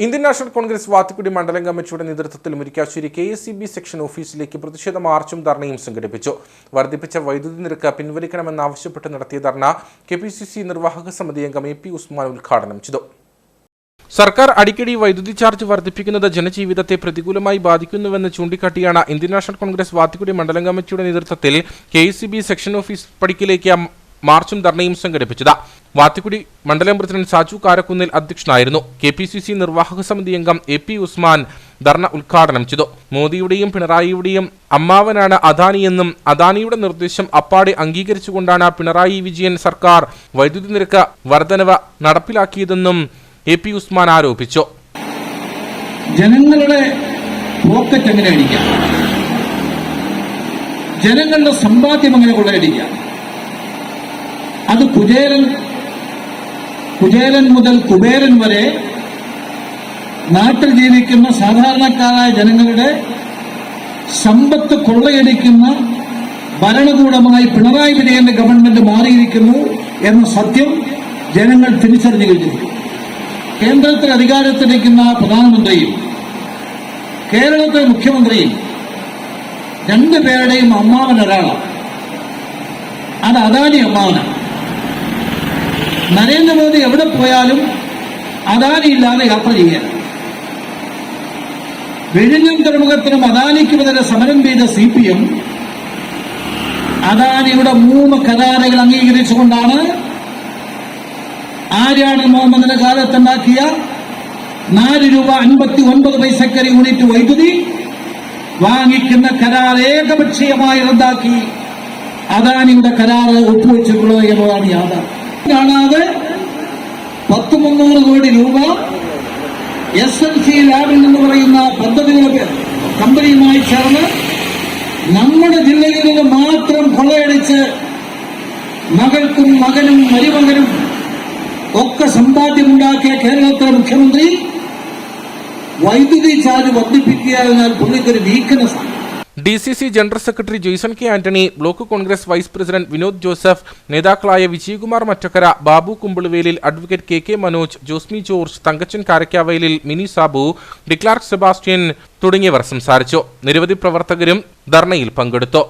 Indian national Congress Vathikudy മണ്ഡലം കമ്മിറ്റിയുടെ നേതൃത്വത്തിൽ Murickassery K S B section ഓഫീസിലേക്ക് പ്രതിഷേധ മാർച്ചും ധർണയും സംഘടിപ്പിച്ചു. വർദ്ധിപ്പിച്ച വൈദ്യുതി നിരക്ക് പിൻവലിക്കണമെന്നാവശ്യപ്പെട്ട് നടത്തിയ ധർണ കെ പി സി സി നിർവാഹക സമിതി അംഗം എ പി ഉസ്മാൻ ഉദ്ഘാടനം ചെയ്തു. സർക്കാർ അടിക്കടി വൈദ്യുതി ചാർജ് വർദ്ധിപ്പിക്കുന്നത് ജനജീവിതത്തെ പ്രതികൂലമായി ബാധിക്കുന്നുവെന്ന് ചൂണ്ടിക്കാട്ടിയാണ് ഇന്ത്യൻ നാഷണൽ കോൺഗ്രസ് വാത്തിക്കുടി മണ്ഡലം കമ്മിറ്റിയുടെ നേതൃത്വത്തിൽ കെ സെക്ഷൻ ഓഫീസ് പടിക്കലേക്ക് മാർച്ചും ധർണയും സംഘടിപ്പിച്ചത്. വാത്തിക്കുടി മണ്ഡലം പ്രസിഡന്റ് സാജു കാരക്കുന്നിൽ അധ്യക്ഷനായിരുന്നു. കെ പി സി സി നിർവാഹക സമിതി അംഗം എ പി ഉസ്മാൻ ധർണ ഉദ്ഘാടനം ചെയ്തു. മോദിയുടെയും പിണറായിയുടെയും അമ്മാവനാണ് അദാനിയെന്നും അദാനിയുടെ നിർദ്ദേശം അപ്പാടെ അംഗീകരിച്ചുകൊണ്ടാണ് പിണറായി വിജയൻ സർക്കാർ വൈദ്യുതി നിരക്ക് വർധനവ് നടപ്പിലാക്കിയതെന്നും എ പി ഉസ്മാൻ ആരോപിച്ചു. ജനങ്ങളുടെ പോക്കറ്റ് എങ്ങനെ ജനങ്ങളുടെ സമ്പാദ്യം എങ്ങനെ കൊള്ളയടിക്കാം? അത് കുചേലൻ കുചേലൻ മുതൽ കുബേരൻ വരെ നാട്ടിൽ ജീവിക്കുന്ന സാധാരണക്കാരായ ജനങ്ങളുടെ സമ്പത്ത് കൊള്ളയടിക്കുന്ന ഭരണകൂടമായി പിണറായി വിജയന്റെ ഗവൺമെന്റ് മാറിയിരിക്കുന്നു എന്ന സത്യം ജനങ്ങൾ തിരിച്ചറിഞ്ഞു കഴിഞ്ഞിരിക്കുന്നു കേന്ദ്രത്തിൽ അധികാരത്തിലിരിക്കുന്ന പ്രധാനമന്ത്രിയും കേരളത്തിലെ മുഖ്യമന്ത്രിയും രണ്ടുപേരുടെയും അമ്മാവൻ ഒരാളാണ്. അത് അദാനി അമ്മാവനാണ്. നരേന്ദ്രമോദി എവിടെ പോയാലും അദാനി ഇല്ലാതെ യാത്ര ചെയ്യാൻ. വിഴിഞ്ഞം തുറമുഖത്തിനും അദാനിക്കുമെതിരെ സമരം ചെയ്ത സി പി എം അദാനിയുടെ മൂന്ന് കരാറുകൾ അംഗീകരിച്ചുകൊണ്ടാണ് ആര്യാട് മുഹമ്മദിന്റെ കാലത്തുണ്ടാക്കിയ നാല് രൂപ അൻപത്തി ഒൻപത് പൈസക്കറി യൂണിറ്റ് വൈദ്യുതി വാങ്ങിക്കുന്ന കരാർ ഏകപക്ഷീയമായി റദ്ദാക്കി അദാനിയുടെ കരാറ് ഒപ്പുവെച്ചിട്ടുള്ളത് എന്നതാണ് യാഥാർത്ഥ്യം. കാണാതെ പത്ത് മുന്നൂറ് കോടി രൂപ എസ് എൽ സി ലാബിൽ എന്ന് പറയുന്ന പദ്ധതികളൊക്കെ കമ്പനിയുമായി ചേർന്ന് നമ്മുടെ ജില്ലയിൽ നിന്ന് മാത്രം കൊള്ളയടിച്ച് മകൾക്കും മകനും മരുമകനും ഒക്കെ സമ്പാദ്യമുണ്ടാക്കിയ കേരളത്തിലെ മുഖ്യമന്ത്രി വൈദ്യുതി ചാർജ് വർദ്ധിപ്പിക്കുക എന്നാൽ പുള്ളിക്കൊരു വീക്ക്നെസ് ആണ്. D C C general secretary Jaison K Antony block Congress vice president Vinod Joseph നേതാക്കളായ Vijayakumar Mattakkara Babu Kumpiluvelil advocate K K Manoj Josmi George Thankachan Karakkavayalil Mini Sabu Declark Sebastian തുടങ്ങിയവർ സംസാരിച്ചു. നിരവധി പ്രവർത്തകരും ധർണയിൽ പങ്കെടുത്തു.